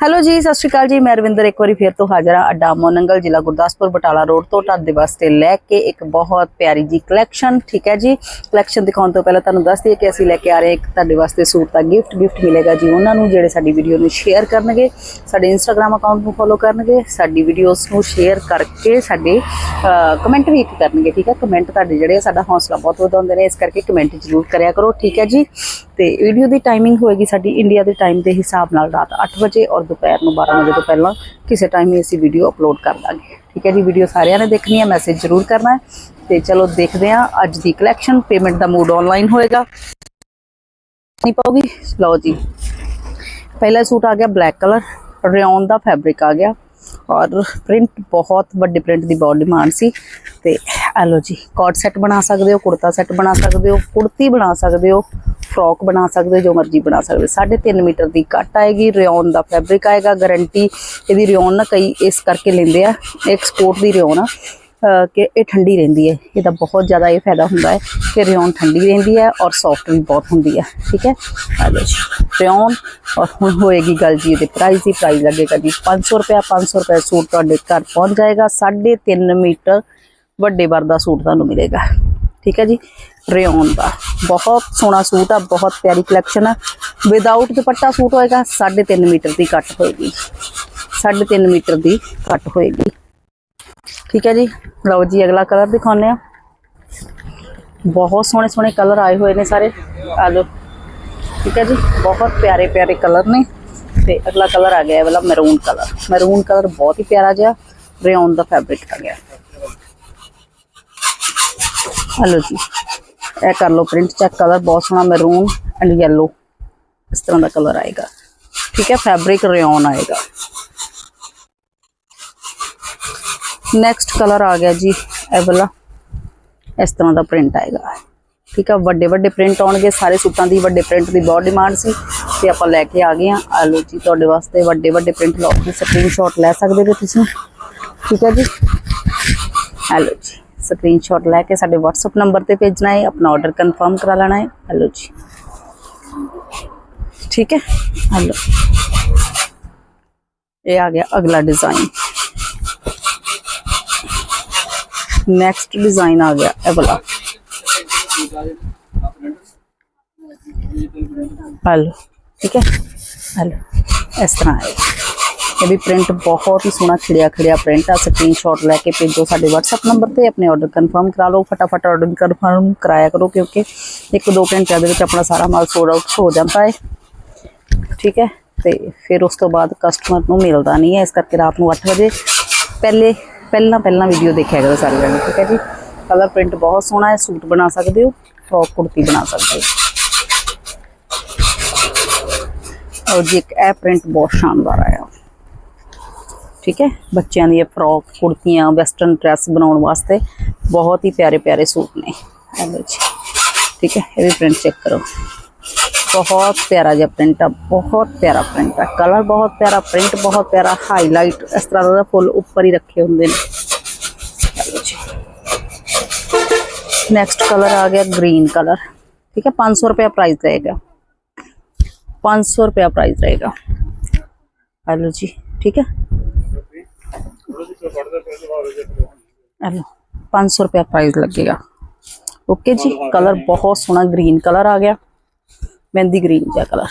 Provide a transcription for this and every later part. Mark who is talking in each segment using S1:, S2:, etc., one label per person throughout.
S1: Hello ਜੀ, ਸਤਿ ਸ਼੍ਰੀ ਅਕਾਲ ਜੀ। ਮੈਂ ਰਵਿੰਦਰ ਇੱਕ ਵਾਰੀ ਫੇਰ ਤੋਂ ਹਾਜ਼ਰ ਹਾਂ ਅੱਡਾ ਮੋਨੰਗਲ, ਜ਼ਿਲ੍ਹਾ ਗੁਰਦਾਸਪੁਰ, ਬਟਾਲਾ ਰੋਡ ਤੋਂ। ਤੁਹਾਡੇ ਵਾਸਤੇ ਲੈ ਕੇ ਇੱਕ ਬਹੁਤ ਪਿਆਰੀ ਜੀ ਕਲੈਕਸ਼ਨ ਠੀਕ ਹੈ ਜੀ? ਕਲੈਕਸ਼ਨ ਦਿਖਾਉਣ ਤੋਂ ਪਹਿਲਾਂ ਤੁਹਾਨੂੰ ਦੱਸ ਦਈਏ ਕਿ ਅਸੀਂ ਲੈ ਕੇ ਆ ਰਹੇ ਹਾਂ ਇੱਕ ਤੁਹਾਡੇ ਵਾਸਤੇ ਸੂਟ ਦਾ ਗਿਫਟ ਗਿਫਟ ਮਿਲੇਗਾ ਜੀ ਉਹਨਾਂ ਨੂੰ, ਜਿਹੜੇ ਸਾਡੀ ਵੀਡੀਓ ਨੂੰ ਸ਼ੇਅਰ ਕਰਨਗੇ, ਸਾਡੇ ਇੰਸਟਾਗ੍ਰam ਅਕਾਊਂਟ ਨੂੰ ਫੋਲੋ ਕਰਨਗੇ, ਸਾਡੀ ਵੀਡੀਓਜ਼ ਨੂੰ ਸ਼ੇਅਰ ਕਰਕੇ ਸਾਡੇ ਕਮੈਂਟ ਵੀ ਇੱਕ ਕਰਨਗੇ, ਠੀਕ ਹੈ? ਕਮੈਂਟ ਤੁਹਾਡੇ ਜਿਹੜੇ ਆ, ਸਾਡਾ ਹੌਸਲਾ ਬਹੁਤ ਵਧਾਉਂਦੇ ਨੇ। ਇਸ ਕਰਕੇ ਕਮੈਂਟ ਜ਼ਰੂਰ ਕਰਿਆ ਕਰੋ, ਠੀਕ ਹੈ ਜੀ? ਤੇ ਵੀਡੀਓ ਦੀ ਟਾਈਮਿੰਗ ਹੋਏਗੀ ਸਾਡੀ ਇੰਡੀਆ ਦੇ ਟਾਈਮ ਦੇ ਹਿਸਾਬ ਨਾਲ ਰਾਤ 8 ਵਜੇ ਔਰ ਦੁਪਹਿਰ ਨੂੰ 12 ਵਜੇ ਤੋਂ ਪਹਿਲਾਂ ਕਿਸੇ ਟਾਈਮ ਹੀ ਅਸੀਂ ਵੀਡੀਓ ਅਪਲੋਡ ਕਰ ਦਾਂਗੇ। ਠੀਕ ਹੈ ਜੀ ਵੀਡੀਓ ਸਾਰਿਆਂ ਨੇ ਦੇਖਣੀ ਹੈ ਮੈਸੇਜ ਜ਼ਰੂਰ ਕਰਨਾ ਹੈ। ਤੇ ਚਲੋ ਦੇਖਦੇ ਹਾਂ, ਅੱਜ ਦੀ ਕਲੈਕਸ਼ਨ ਪੇਮੈਂਟ ਦਾ ਮੋਡ ਆਨਲਾਈਨ ਹੋਏਗਾ। ਨਹੀਂ ਪਾਉਗੀ ਲਓ ਜੀ। ਪਹਿਲਾ ਸੂਟ ਆ ਗਿਆ ਬਲੈਕ ਕਲਰ ਰਿਓਨ ਦਾ ਫੈਬਰਿਕ ਆ ਗਿਆ। ਔਰ ਪ੍ਰਿੰਟ ਬਹੁਤ ਵੱਡੇ ਪ੍ਰਿੰਟ ਦੀ ਬਹੁਤ ਡਿਮਾਂਡ ਸੀ ਤੇ ਆ ਲਓ ਜੀ ਕੋਟ ਸੈੱਟ ਬਣਾ ਸਕਦੇ ਹੋ, ਕੁੜਤਾ ਸੈੱਟ ਬਣਾ ਸਕਦੇ ਹੋ, ਕੁੜਤੀ ਬਣਾ ਸਕਦੇ ਹੋ ਫਰੋਕ ਬਣਾ ਸਕਦੇ ਹੋ, ਜੋ ਮਰਜ਼ੀ ਬਣਾ ਸਕਦੇ ਹੋ। 3.5 ਮੀਟਰ ਦੀ ਕੱਟ ਆਏਗੀ, ਰਿਓਨ ਦਾ ਫੈਬਰਿਕ ਆਏਗਾ ਗਾਰੰਟੀ ਇਹਦੀ ਰਿਓਨ ਨਾ ਕਈ ਇਸ ਕਰਕੇ ਲੈਂਦੇ ਆ ਐਕਸਪੋਰਟ ਦੀ ਰਿਓਨ ਆ। ਕਿ ਇਹ ਠੰਡੀ ਰਹਿੰਦੀ ਹੈ। ਇਹਦਾ ਬਹੁਤ ਜ਼ਿਆਦਾ ਇਹ ਫਾਇਦਾ ਹੁੰਦਾ ਹੈ ਕਿ ਰਿਓਨ ਠੰਡੀ ਰਹਿੰਦੀ ਹੈ ਔਰ ਸੌਫਟ ਵੀ ਬਹੁਤ ਹੁੰਦੀ ਹੈ। ਠੀਕ ਹੈ? ਆ ਲਓ ਜੀ। ਰਿਓਨ, ਔਰ ਹੁਣ ਹੋਏਗੀ ਗੱਲ ਜੀ ਇਹਦੇ ਪ੍ਰਾਈਸ ਦੀ। ਪ੍ਰਾਈਸ ਲੱਗੇਗਾ ਜੀ 500 ਰੁਪਏ 500 ਰੁਪਏ ਸੂਟ ਤੁਹਾਡੇ ਘਰ ਪਹੁੰਚ ਜਾਏਗਾ। 3.5 ਮੀਟਰ ਵੱਡੇ ਵਰ ਦਾ ਸੂਟ ਤੁਹਾਨੂੰ ਮਿਲੇਗਾ। ਠੀਕ ਹੈ ਜੀ? ਰਿਓਨ ਦਾ। ਬਹੁਤ ਸੋਹਣਾ ਸੂਟ ਆ, ਬਹੁਤ ਪਿਆਰੀ ਕਲੈਕਸ਼ਨ ਆ। ਵਿਦਆਊਟ ਦੁਪੱਟਾ ਸੂਟ ਹੋਏਗਾ 3.5 ਮੀਟਰ ਦੀ ਕੱਟ ਹੋਏਗੀ। 3.5 ਮੀਟਰ ਦੀ ਕੱਟ ਹੋਏਗੀ। ਠੀਕ ਹੈ ਜੀ। ਲਓ ਜੀ, ਅਗਲਾ ਕਲਰ ਦਿਖਾਉਂਦੇ ਆ ਬਹੁਤ ਸੋਹਣੇ ਸੋਹਣੇ ਕਲਰ ਆਏ ਹੋਏ ਨੇ ਸਾਰੇ। ਆ ਲਓ। ਠੀਕ ਹੈ ਜੀ, ਬਹੁਤ ਪਿਆਰੇ ਪਿਆਰੇ ਕਲਰ ਨੇ। ਤੇ ਅਗਲਾ ਕਲਰ ਆ ਗਿਆ ਇਹ ਵਾਲਾ ਮੈਰੂਨ ਕਲਰ ਮੈਰੂਨ ਕਲਰ ਬਹੁਤ ਹੀ ਪਿਆਰਾ ਜਿਹਾ ਰਿਓਨ ਦਾ ਫੈਬਰਿਕ ਆ ਗਿਆ। ਹਲੋ ਜੀ, ਇਹ ਕਰ ਲਓ ਪ੍ਰਿੰਟ ਚੈੱਕ ਕਲਰ ਬਹੁਤ ਸੋਹਣਾ ਮੈਰੂਨ ਐਂਡ yellow ਇਸ ਤਰ੍ਹਾਂ ਦਾ ਕਲਰ ਆਏਗਾ। ਠੀਕ ਹੈ ਫੈਬਰਿਕ ਰਿਓਨ ਆਏਗਾ। ਨੈਕਸਟ ਕਲਰ ਆ ਗਿਆ ਜੀ ਇਹ ਵਾਲਾ ਇਸ ਤਰ੍ਹਾਂ ਦਾ ਪ੍ਰਿੰਟ ਆਏਗਾ ਠੀਕ ਆ ਵੱਡੇ ਵੱਡੇ ਪ੍ਰਿੰਟ ਆਉਣਗੇ ਸਾਰੇ ਸੂਟਾਂ ਦੀ ਵੱਡੇ ਪ੍ਰਿੰਟ ਦੀ ਬਹੁਤ ਡਿਮਾਂਡ ਸੀ ਤੇ ਆਪਾਂ ਲੈ ਕੇ ਆ ਗਏ ਆ ਆ ਲਓ ਜੀ ਤੁਹਾਡੇ ਵਾਸਤੇ ਵੱਡੇ ਵੱਡੇ ਪ੍ਰਿੰਟ ਲਓ ਦੀ ਸਕਰੀਨਸ਼ਾਟ ਲੈ ਸਕਦੇ ਹੋ ਤੁਸੀਂ ਠੀਕ ਹੈ ਜੀ ਆ ਲਓ ਜੀ ਸਕਰੀਨਸ਼ਾਟ ਲੈ ਕੇ ਸਾਡੇ WhatsApp ਨੰਬਰ ਤੇ ਭੇਜਣਾ ਹੈ ਆਪਣਾ ਆਰਡਰ ਕਨਫਰਮ ਕਰਾ ਲੈਣਾ ਹੈ ਆ ਲਓ ਜੀ ਠੀਕ ਹੈ ਆ ਲਓ ਇਹ ਆ ਗਿਆ ਅਗਲਾ ਡਿਜ਼ਾਈਨ ਨੈਕਸਟ ਡਿਜ਼ਾਈਨ ਆ ਗਿਆ ਇਹ ਵਾਲਾ ਹਲੋ ਠੀਕ ਹੈ ਹਲੋ ਇਸ ਤਰ੍ਹਾਂ ਹੈ ਇਹ ਵੀ ਪ੍ਰਿੰਟ ਬਹੁਤ ਹੀ ਸੋਹਣਾ ਖਿੜਿਆ ਖਿੜਿਆ ਪ੍ਰਿੰਟ ਆ ਸਕਰੀਨਸ਼ਾਟ ਲੈ ਕੇ ਭੇਜੋ ਸਾਡੇ WhatsApp ਨੰਬਰ ਤੇ ਆਪਣੇ ਆਰਡਰ ਕਨਫਰਮ ਕਰਾ ਲਓ ਫਟਾਫਟ ਆਰਡਰ ਕਨਫਰਮ ਕਰਾਇਆ ਕਰੋ ਕਿਉਂਕਿ ਇੱਕ ਦੋ ਘੰਟਿਆਂ ਦੇ ਵਿੱਚ ਆਪਣਾ ਸਾਰਾ ਮਾਲ ਸੋਲਡ ਆਊਟ ਹੋ ਜਾਂਦਾ ਹੈ ਠੀਕ ਹੈ ਤੇ ਫਿਰ ਉਸ ਤੋਂ ਬਾਅਦ ਕਸਟਮਰ ਨੂੰ ਮਿਲਦਾ ਨਹੀਂ ਹੈ ਇਸ ਕਰਕੇ ਰਾਤ ਨੂੰ 8 ਵਜੇ ਪਹਿਲੇ ਪਹਿਲਾਂ ਪਹਿਲਾਂ ਵੀਡੀਓ ਦੇਖਿਆ ਕਰੋ ਸਾਰੇ ਜਣੇ ਠੀਕ ਹੈ ਜੀ? ਕਲਰ ਪ੍ਰਿੰਟ ਬਹੁਤ ਸੋਹਣਾ ਹੈ, ਸੂਟ ਬਣਾ ਸਕਦੇ ਹੋ ਫਰੋਕ ਕੁੜਤੀ ਬਣਾ ਸਕਦੇ ਹੋ। ਔਰ ਜੀ ਇੱਕ ਇਹ ਪ੍ਰਿੰਟ ਬਹੁਤ ਸ਼ਾਨਦਾਰ ਆਇਆ। ਠੀਕ ਹੈ? ਬੱਚਿਆਂ ਦੀਆਂ ਫਰੋਕ ਕੁੜਤੀਆਂ ਵੈਸਟਰਨ ਡਰੈਸ ਬਣਾਉਣ ਵਾਸਤੇ ਬਹੁਤ ਹੀ ਪਿਆਰੇ ਪਿਆਰੇ ਸੂਟ ਨੇ। ਇਹਦੇ ਵਿੱਚ ਠੀਕ ਹੈ? ਇਹ ਵੀ ਪ੍ਰਿੰਟ ਚੈੱਕ ਕਰੋ। ਬਹੁਤ ਪਿਆਰਾ ਜਿਹਾ ਪ੍ਰਿੰਟ ਆ ਬਹੁਤ ਪਿਆਰਾ ਪ੍ਰਿੰਟ ਆ ਕਲਰ ਬਹੁਤ ਪਿਆਰਾ ਪ੍ਰਿੰਟ ਬਹੁਤ ਪਿਆਰਾ ਹਾਈਲਾਈਟ ਇਸ ਤਰ੍ਹਾਂ ਦਾ ਫੁੱਲ ਉੱਪਰ ਹੀ ਰੱਖੇ ਹੁੰਦੇ ਨੇ ਚਲੋ ਜੀ ਨੈਕਸਟ ਕਲਰ ਆ ਗਿਆ ਗ੍ਰੀਨ ਕਲਰ ਠੀਕ ਹੈ 500 ਰੁਪਏ ਪ੍ਰਾਈਸ ਰਹੇਗਾ 500 ਰੁਪਏ ਪ੍ਰਾਈਸ ਰਹੇਗਾ ਹਲੋ ਜੀ ਠੀਕ ਹੈ ਹਲੋ 500 ਰੁਪਏ ਪ੍ਰਾਈਸ ਲੱਗੇਗਾ ਓਕੇ ਜੀ ਕਲਰ ਬਹੁਤ ਸੋਹਣਾ ਗ੍ਰੀਨ ਕਲਰ ਆ ਗਿਆ ਮਹਿੰਦੀ ਗ੍ਰੀਨ ਜਿਹਾ ਕਲਰ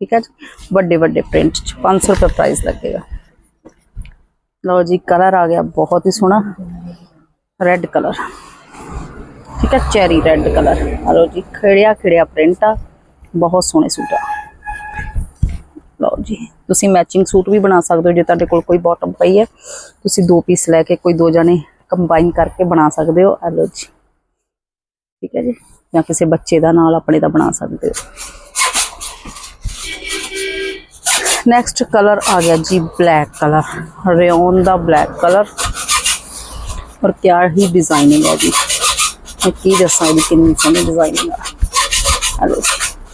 S1: ਠੀਕ ਹੈ ਜੀ ਵੱਡੇ ਵੱਡੇ ਪ੍ਰਿੰਟ ਚ 500 ਰੁਪਏ ਪ੍ਰਾਈਸ ਲੱਗੇਗਾ ਲਓ ਜੀ ਕਲਰ ਆ ਗਿਆ ਬਹੁਤ ਹੀ ਸੋਹਣਾ ਰੈੱਡ ਕਲਰ ਠੀਕ ਹੈ ਚੈਰੀ ਰੈੱਡ ਕਲਰ ਲਓ ਜੀ ਖਿੜਿਆ ਖਿੜਿਆ ਪ੍ਰਿੰਟ ਆ ਬਹੁਤ ਸੋਹਣੇ ਸੂਟ ਆ ਲਓ ਜੀ ਤੁਸੀਂ ਮੈਚਿੰਗ ਸੂਟ ਵੀ ਬਣਾ ਸਕਦੇ ਹੋ ਜੇ ਤੁਹਾਡੇ ਕੋਲ ਕੋਈ ਬਾਟਮ ਪਈ ਹੈ ਤੁਸੀਂ ਦੋ ਪੀਸ ਲੈ ਕੇ ਕੋਈ ਦੋ ਜਣੇ ਕੰਬਾਈਨ ਕਰਕੇ ਬਣਾ ਸਕਦੇ ਹੋ ਆ ਲਓ ਜੀ ਠੀਕ ਹੈ ਜੀ ਜਾਂ ਕਿਸੇ ਬੱਚੇ ਦਾ ਨਾਲ ਆਪਣੇ ਦਾ ਬਣਾ ਸਕਦੇ ਹੋ। ਨੈਕਸਟ ਕਲਰ ਆ ਗਿਆ ਜੀ ਬਲੈਕ ਕਲਰ ਰਿਓਨ ਦਾ ਬਲੈਕ ਕਲਰ ਔਰ ਕਿਆ ਹੀ ਡਿਜ਼ਾਈਨਿੰਗ ਹੈ ਜੀ। ਮੈਂ ਕੀ ਦੱਸਾਂ ਇਹਦੀ ਕਿੰਨੀ ਸੋਹਣੀ ਡਿਜ਼ਾਈਨਿੰਗ ਆ ਹਲੋ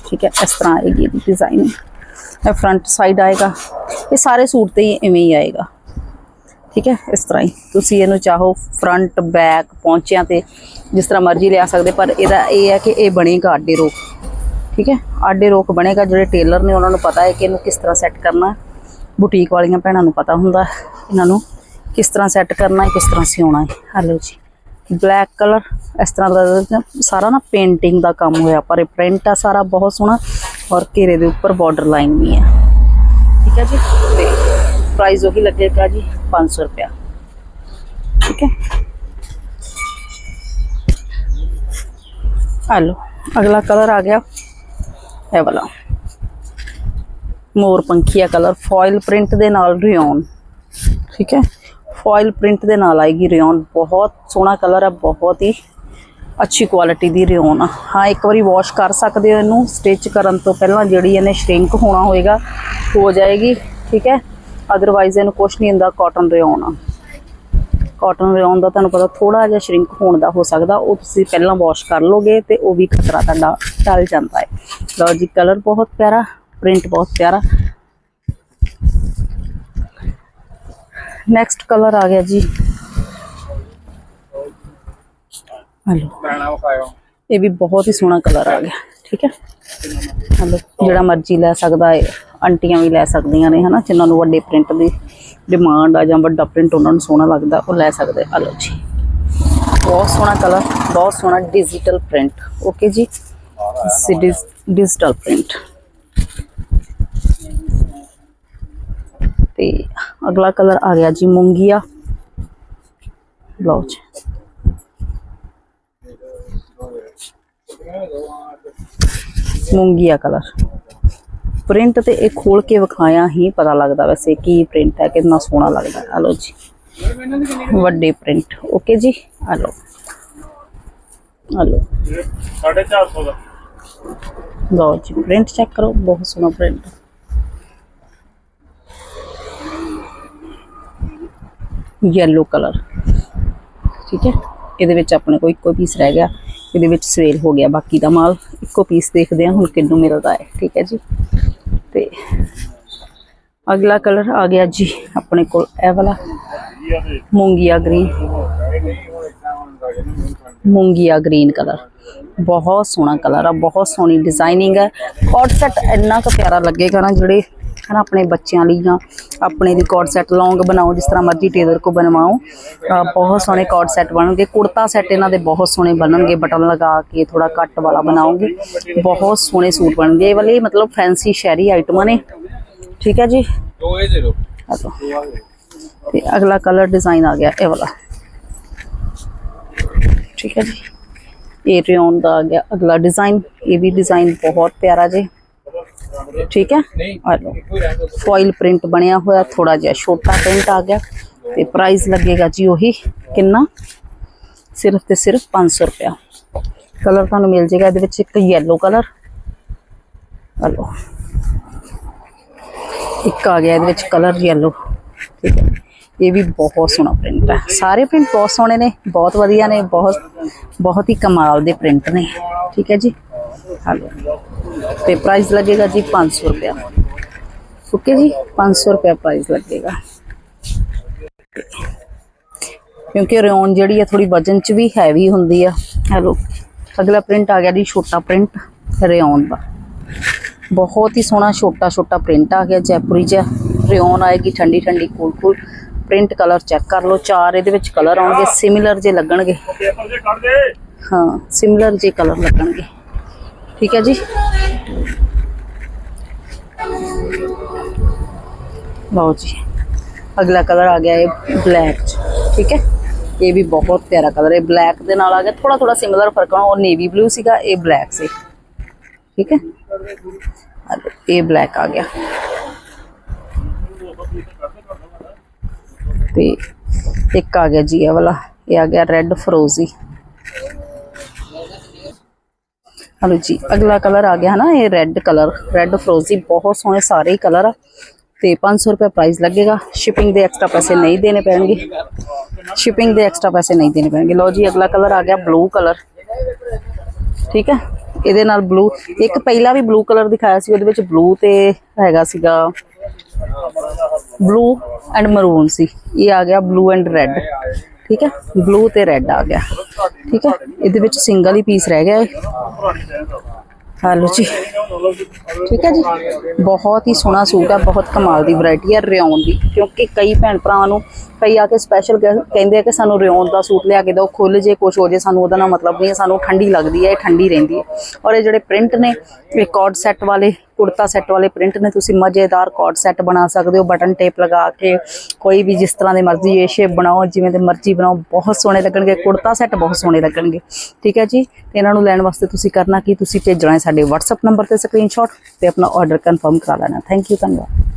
S1: ਠੀਕ ਹੈ, ਇਸ ਤਰ੍ਹਾਂ ਆਏਗੀ ਇਹਦੀ ਡਿਜ਼ਾਈਨਿੰਗ ਇਹ ਫਰੰਟ ਸਾਈਡ ਆਏਗਾ। ਇਹ ਸਾਰੇ ਸੂਟ ਤੇ ਹੀ ਇਵੇਂ ਹੀ ਆਏਗਾ। ਠੀਕ ਹੈ, ਇਸ ਤਰ੍ਹਾਂ ਹੀ। ਤੁਸੀਂ ਇਹਨੂੰ ਚਾਹੋ ਫਰੰਟ ਬੈਕ ਪੌਂਚਿਆਂ ਤੇ ਜਿਸ ਤਰ੍ਹਾਂ ਮਰਜ਼ੀ ਲਿਆ ਸਕਦੇ, ਪਰ ਇਹਦਾ ਇਹ ਹੈ ਕਿ ਇਹ ਬਣੇਗਾ ਆਡੇ ਰੋਕ। ਠੀਕ ਹੈ? ਆਡੇ ਰੋਕ ਬਣੇਗਾ, ਜਿਹੜੇ ਟੇਲਰ ਨੇ ਉਹਨਾਂ ਨੂੰ ਪਤਾ ਹੈ ਕਿ ਇਹਨੂੰ ਕਿਸ ਤਰ੍ਹਾਂ ਸੈੱਟ ਕਰਨਾ ਬੁਟੀਕ ਵਾਲੀਆਂ ਭੈਣਾਂ ਨੂੰ ਪਤਾ ਹੁੰਦਾ ਇਹਨਾਂ ਨੂੰ ਕਿਸ ਤਰ੍ਹਾਂ ਸੈੱਟ ਕਰਨਾ ਹੈ, ਕਿਸ ਤਰ੍ਹਾਂ ਸਿਉਣਾ ਹੈ। ਹਲੋ ਜੀ। ਬਲੈਕ ਕਲਰ, ਇਸ ਤਰ੍ਹਾਂ ਦਾ ਸਾਰਾ ਨਾ ਪੇਂਟਿੰਗ ਦਾ ਕੰਮ ਹੋਇਆ, ਪਰ ਇਹ ਪ੍ਰਿੰਟ ਆ ਸਾਰਾ ਬਹੁਤ ਸੋਹਣਾ ਔਰ ਘੇਰੇ ਦੇ ਉੱਪਰ ਬਾਰਡਰ ਲਾਈਨ ਵੀ ਹੈ। ਠੀਕ ਹੈ ਜੀ? ਤੇ ਪ੍ਰਾਈਸ ਉਹੀ ਲੱਗੇਗਾ ਜੀ 500 ਰੁਪਇਆ। ਠੀਕ ਹੈ? ਹਲੋ ਅਗਲਾ ਕਲਰ ਆ ਗਿਆ। ਇਹ ਵਾਲਾ। ਮੋਰ ਪੰਖੀਆ ਕਲਰ ਫੋਇਲ ਪ੍ਰਿੰਟ ਦੇ ਨਾਲ ਰਿਓਨ ਠੀਕ ਹੈ? ਫੋਇਲ ਪ੍ਰਿੰਟ ਦੇ ਨਾਲ ਆਏਗੀ ਰਿਓਨ ਬਹੁਤ ਸੋਹਣਾ ਕਲਰ ਹੈ ਬਹੁਤ ਹੀ ਅੱਛੀ ਕੁਆਲਿਟੀ ਦੀ ਰਿਓਨ ਆ। ਹਾਂ, ਇੱਕ ਵਾਰੀ ਵਾਸ਼ ਕਰ ਸਕਦੇ ਹੋ ਇਹਨੂੰ। ਸਟਿਚ ਕਰਨ ਤੋਂ ਪਹਿਲਾਂ ਜਿਹੜੀ ਇਹਨੇ ਸ਼ਰਿੰਕ ਹੋਣਾ ਹੋਏਗਾ, ਹੋ ਜਾਏਗੀ। ਠੀਕ ਹੈ? ਅਦਰਵਾਈਜ਼ ਇਹਨੂੰ ਕੁਛ ਨਹੀਂ ਹੁੰਦਾ ਕਾਟਨ ਰਿਓਨ ਆ। ਕਾਟਨ ਰਿਓਨ ਦਾ ਤੁਹਾਨੂੰ ਪਤਾ ਥੋੜਾ ਜਿਹਾ ਸ਼ਰਿੰਕ ਹੋਣ ਦਾ ਹੋ ਸਕਦਾ ਉਹ ਤੁਸੀਂ ਪਹਿਲਾਂ ਵਾਸ਼ ਕਰ ਲੋਗੇ ਤੇ ਉਹ ਵੀ ਖਤਰਾ ਤੁਹਾਡਾ ਟਲ ਜਾਂਦਾ ਹੈ। ਲਓ ਜੀ ਕਲਰ ਬਹੁਤ ਪਿਆਰਾ ਪ੍ਰਿੰਟ ਬਹੁਤ ਪਿਆਰਾ। ਨੈਕਸਟ ਕਲਰ ਆ ਗਿਆ ਜੀ। ਹਲੋ ਇਹ ਵੀ ਬਹੁਤ ਹੀ ਸੋਹਣਾ ਕਲਰ ਆ ਗਿਆ ਠੀਕ ਹੈ। ਹਲੋ ਜਿਹੜਾ ਮਰਜ਼ੀ ਲੈ ਸਕਦਾ ਹੈ। ਆਂਟੀਆਂ ਵੀ ਲੈ ਸਕਦੀਆਂ ਨੇ, ਹਨਾ, ਜਿਨ੍ਹਾਂ ਨੂੰ ਵੱਡੇ ਪ੍ਰਿੰਟ ਦੀ ਡਿਮਾਂਡ ਆ ਜਾਂ ਵੱਡਾ ਪ੍ਰਿੰਟ ਉਹਨਾਂ ਨੂੰ ਸੋਹਣਾ ਲੱਗਦਾ, ਉਹ ਲੈ ਸਕਦੇ ਹਲੋ ਜੀ। ਬਹੁਤ ਸੋਹਣਾ ਕਲਰ ਬਹੁਤ ਸੋਹਣਾ ਡਿਜੀਟਲ ਪ੍ਰਿੰਟ ਓਕੇ ਜੀ? ਡਿਜੀਟਲ ਪ੍ਰਿੰਟ ਤੇ ਅਗਲਾ ਕਲਰ ਆ ਗਿਆ ਜੀ ਮੂੰਗੀਆ। ਲਓ ਜੀ। ਮੂੰਗੀਆ ਕਲਰ ਪ੍ਰਿੰਟ ਤੇ ਇਹ ਖੋਲ ਕੇ ਵਿਖਾਇਆ ਹੀ ਪਤਾ ਲੱਗਦਾ ਵੈਸੇ ਕੀ ਪ੍ਰਿੰਟ ਹੈ, ਕਿੰਨਾ ਸੋਹਣਾ ਲੱਗਦਾ। ਆ ਲਓ ਜੀ। ਵੱਡੇ ਪ੍ਰਿੰਟ ਓਕੇ ਜੀ। ਆ ਲਓ ਆ ਲਓ
S2: 450 ਦਾ
S1: ਲਓ ਜੀ ਪ੍ਰਿੰਟ ਚੈੱਕ ਕਰੋ। ਬਹੁਤ ਸੋਹਣਾ ਪ੍ਰਿੰਟ ਯੈਲੋ ਕਲਰ ਠੀਕ ਹੈ। ਇਹਦੇ ਵਿੱਚ ਆਪਣੇ ਕੋਲ ਇੱਕੋ ਪੀਸ ਰਹਿ ਗਿਆ। ਇਹਦੇ ਵਿੱਚ ਸੇਲ ਹੋ ਗਿਆ ਬਾਕੀ ਦਾ ਮਾਲ। ਇੱਕੋ ਪੀਸ ਦੇਖਦੇ ਹਾਂ ਹੁਣ ਕਿੰਨੂੰ ਮਿਲਦਾ ਹੈ, ਠੀਕ ਹੈ ਜੀ। ਤੇ ਅਗਲਾ ਕਲਰ ਆ ਗਿਆ ਜੀ ਆਪਣੇ ਕੋਲ, ਇਹ ਵਾਲਾ। ਮੂੰਗੀਆ ਗ੍ਰੀਨ ਮੂੰਗੀਆ ਗ੍ਰੀਨ ਕਲਰ ਬਹੁਤ ਸੋਹਣਾ ਕਲਰ ਆ, ਬਹੁਤ ਸੋਹਣੀ ਡਿਜ਼ਾਈਨਿੰਗ ਹੈ। ਕੋਟ ਸੈਟ ਇੰਨਾ ਕੁ ਪਿਆਰਾ ਲੱਗੇਗਾ ਨਾ ਜਿਹੜੇ ਹਨਾ ਆਪਣੇ ਬੱਚਿਆਂ ਲਈ ਜਾਂ ਆਪਣੇ ਦੀ ਕੋਟ ਸੈਟ ਲੌਂਗ ਬਣਾਓ ਜਿਸ ਤਰ੍ਹਾਂ ਮਰਜ਼ੀ ਟੇਲਰ ਕੋ ਬਣਵਾਓ ਬਹੁਤ ਸੋਹਣੇ ਕੋਟ ਸੈਟ ਬਣਨਗੇ। ਕੁੜਤਾ ਸੈਟ ਇਹਨਾਂ ਦੇ ਬਹੁਤ ਸੋਹਣੇ ਬਣਨਗੇ ਬਟਨ ਲਗਾ ਕੇ ਥੋੜਾ ਕੱਟ ਵਾਲਾ ਬਣਾਓਗੇ ਬਹੁਤ ਸੋਹਣੇ ਸੂਟ ਬਣਨਗੇ। ਇਹ ਵਾਲੇ ਮਤਲਬ ਫੈਂਸੀ ਸ਼ਹਿਰੀ ਆਈਟਮਾਂ ਨੇ। ਠੀਕ ਹੈ ਜੀ। ਤੇ ਅਗਲਾ ਕਲਰ ਡਿਜ਼ਾਈਨ ਆ ਗਿਆ ਇਹ ਵਾਲਾ। ਠੀਕ ਹੈ ਜੀ? ਇਹ ਰਿਓਨ ਦਾ ਆ ਗਿਆ ਅਗਲਾ ਡਿਜ਼ਾਈਨ ਇਹ ਵੀ ਡਿਜ਼ਾਈਨ ਬਹੁਤ ਪਿਆਰਾ ਜੀ। ਠੀਕ ਹੈ? ਆ ਲਓ। ਫੋਇਲ ਪ੍ਰਿੰਟ ਬਣਿਆ ਹੋਇਆ ਥੋੜਾ ਜਿਹਾ ਛੋਟਾ ਪ੍ਰਿੰਟ ਆ ਗਿਆ। ਤੇ ਪ੍ਰਾਈਸ ਲੱਗੇਗਾ ਜੀ ਉਹੀ ਕਿੰਨਾ? ਸਿਰਫ ਤੇ ਸਿਰਫ 500 ਰੁਪਇਆ। ਕਲਰ ਤੁਹਾਨੂੰ ਮਿਲ ਜਾਏਗਾ ਇਹਦੇ ਵਿੱਚ ਇੱਕ ਯੈਲੋ ਕਲਰ ਆ ਲਓ। ਇੱਕ ਆ ਗਿਆ ਇਹਦੇ ਵਿੱਚ ਕਲਰ ਯੈਲੋ ਠੀਕ ਹੈ। ਇਹ ਵੀ ਬਹੁਤ ਸੋਹਣਾ ਪ੍ਰਿੰਟ ਹੈ। ਸਾਰੇ ਪ੍ਰਿੰਟ ਬਹੁਤ ਸੋਹਣੇ ਨੇ ਬਹੁਤ ਵਧੀਆ ਨੇ ਬਹੁਤ ਬਹੁਤ ਹੀ ਕਮਾਲ ਦੇ ਪ੍ਰਿੰਟ ਨੇ। ਠੀਕ ਹੈ ਜੀ? ਹਲੋ ਤੇ ਪ੍ਰਾਈਸ ਲੱਗੇਗਾ ਜੀ 500 ਰੁਪਇਆ। ਓਕੇ ਜੀ 500 ਰੁਪਇਆ ਪ੍ਰਾਈਸ ਲੱਗੇਗਾ। ਕਿਉਂਕਿ ਰਿਓਨ ਜਿਹੜੀ ਹੈ ਥੋੜੀ ਵਜਨ ਚ ਵੀ ਹੈਵੀ ਹੁੰਦੀ ਆ। ਹੈਲੋ ਅਗਲਾ ਪ੍ਰਿੰਟ ਆ ਗਿਆ ਜੀ ਛੋਟਾ ਪ੍ਰਿੰਟ ਰਿਓਨ ਦਾ। ਬਹੁਤ ਹੀ ਸੋਹਣਾ ਛੋਟਾ ਛੋਟਾ ਪ੍ਰਿੰਟ ਆ ਗਿਆ ਜੈਪੁਰੀ ਜਿਹਾ ਰਿਓਨ ਆਏਗੀ ਠੰਡੀ ਠੰਡੀ cool cool print colour check ਕਰ ਲਓ ਚਾਰ ਇਹਦੇ ਵਿੱਚ ਕਲਰ ਆਉਣਗੇ ਸਿਮਿਲਰ ਜੇ ਲੱਗਣਗੇ। ਹਾਂ ਸਿਮਿਲਰ ਜੇ ਕਲਰ ਲੱਗਣਗੇ। ਠੀਕ ਹੈ ਜੀ? ਲਓ ਜੀ ਅਗਲਾ ਕਲਰ ਆ ਗਿਆ ਇਹ ਬਲੈਕ ਚ ਠੀਕ ਹੈ ਇਹ ਵੀ ਬਹੁਤ ਪਿਆਰਾ ਕਲਰ ਹੈ ਬਲੈਕ ਦੇ ਨਾਲ ਆ ਗਿਆ ਥੋੜਾ ਥੋੜਾ ਸਿਮਿਲਰ ਫ਼ਰਕ ਆ ਉਹ ਨੇਵੀ ਬਲੂ ਸੀਗਾ ਇਹ ਬਲੈਕ ਸੀ ਠੀਕ ਹੈ ਆ ਲਓ, ਇਹ ਬਲੈਕ ਆ ਗਿਆ ਤੇ ਇੱਕ ਆ ਗਿਆ ਜੀ ਇਹ ਵਾਲਾ ਇਹ ਆ ਗਿਆ ਰੈੱਡ ਫਰੋਜ਼ੀ ਹਲੋ ਜੀ, ਅਗਲਾ ਕਲਰ ਆ ਗਿਆ ਨਾ ਇਹ ਰੈੱਡ ਕਲਰ। ਰੈੱਡ ਫਰੋਜ਼ੀ ਬਹੁਤ ਸੋਹਣੇ ਸਾਰੇ ਹੀ ਕਲਰ ਆ। ਤੇ 500 ਰੁਪਏ ਪ੍ਰਾਈਸ ਲੱਗੇਗਾ। ਸ਼ਿਪਿੰਗ ਦੇ ਐਕਸਟਰਾ ਪੈਸੇ ਨਹੀਂ ਦੇਣੇ ਪੈਣਗੇ। ਸ਼ਿਪਿੰਗ ਦੇ ਐਕਸਟਰਾ ਪੈਸੇ ਨਹੀਂ ਦੇਣੇ ਪੈਣਗੇ। ਲਓ ਜੀ, ਅਗਲਾ ਕਲਰ ਆ ਗਿਆ ਬਲੂ ਕਲਰ। ਠੀਕ ਹੈ? ਇਹਦੇ ਨਾਲ ਬਲੂ ਇੱਕ ਪਹਿਲਾਂ ਵੀ ਬਲੂ ਕਲਰ ਦਿਖਾਇਆ ਸੀ, ਉਹਦੇ ਵਿੱਚ ਬਲੂ ਤੇ ਹੈਗਾ ਸੀਗਾ ਬਲੂ ਐਂਡ ਮਰੂਨ ਸੀ। ਇਹ ਆ ਗਿਆ ਬਲੂ ਐਂਡ ਰੈੱਡ ਠੀਕ ਹੈ? ਬਲੂ ਤੇ ਰੈੱਡ ਆ ਗਿਆ। ਠੀਕ ਹੈ? ਇਹਦੇ ਵਿੱਚ ਸਿੰਗਲ ਹੀ ਪੀਸ ਰਹਿ ਗਿਆ ਹੈ ਜੀ। ਠੀਕ ਹੈ ਜੀ। ਬਹੁਤ ਹੀ ਸੋਹਣਾ ਸੂਟ ਹੈ ਬਹੁਤ ਕਮਾਲ ਦੀ ਵੈਰਾਈਟੀ ਹੈ ਰਿਓਨ ਦੀ, ਕਿਉਂਕਿ ਕਈ ਭੈਣ ਭਰਾਵਾਂ ਨੂੰ ਕਈ ਆ ਕੇ ਸਪੈਸ਼ਲ ਕਹਿੰਦੇ ਆ ਕਿ ਸਾਨੂੰ ਰਿਓਨ ਦਾ ਸੂਟ ਲਿਆ ਕੇ ਦਿਓ ਖੁੱਲ ਜੇ ਕੁਝ ਹੋ ਜੇ ਸਾਨੂੰ ਉਹਦਾ ਨਾਲ ਮਤਲਬ ਨਹੀਂ ਸਾਨੂੰ ਠੰਡੀ ਲੱਗਦੀ ਹੈ, ਇਹ ਠੰਡੀ ਰਹਿੰਦੀ ਹੈ। ਔਰ ਇਹ ਜਿਹੜੇ ਪ੍ਰਿੰਟ ਨੇ, ਇਹ ਕੋਡ ਸੈੱਟ ਵਾਲੇ ਕੁੜਤਾ ਸੈੱਟ ਵਾਲੇ ਪ੍ਰਿੰਟ ਨੇ, ਤੁਸੀਂ ਮਜ਼ੇਦਾਰ ਕੋਡ ਸੈੱਟ ਬਣਾ ਸਕਦੇ ਹੋ ਬਟਨ ਟੇਪ ਲਗਾ ਕੇ, ਕੋਈ ਵੀ ਜਿਸ ਤਰ੍ਹਾਂ ਦੇ ਮਰਜ਼ੀ ਇਹ ਸ਼ੇਪ ਬਣਾਓ, ਜਿਵੇਂ ਦੇ ਮਰਜ਼ੀ ਬਣਾਓ, ਬਹੁਤ ਸੋਹਣੇ ਲੱਗਣਗੇ, ਕੁੜਤਾ ਸੈੱਟ ਬਹੁਤ ਸੋਹਣੇ ਲੱਗਣਗੇ। ਠੀਕ ਹੈ ਜੀ? ਤੇ ਇਹਨਾਂ ਨੂੰ ਲੈਣ ਵਾਸਤੇ ਤੁਸੀਂ ਕਰਨਾ ਕੀ? ਤੁਸੀਂ ਭੇਜਣਾ ਹੈ ਸਾਡੇ WhatsApp ਨੰਬਰ ਤੇ ਸਕਰੀਨਸ਼ਾਟ ਤੇ ਆਪਣਾ ਆਰਡਰ ਕਨਫਰਮ ਕਰਾ ਲੈਣਾ। ਥੈਂਕ ਯੂ ਧੰਨਵਾਦ।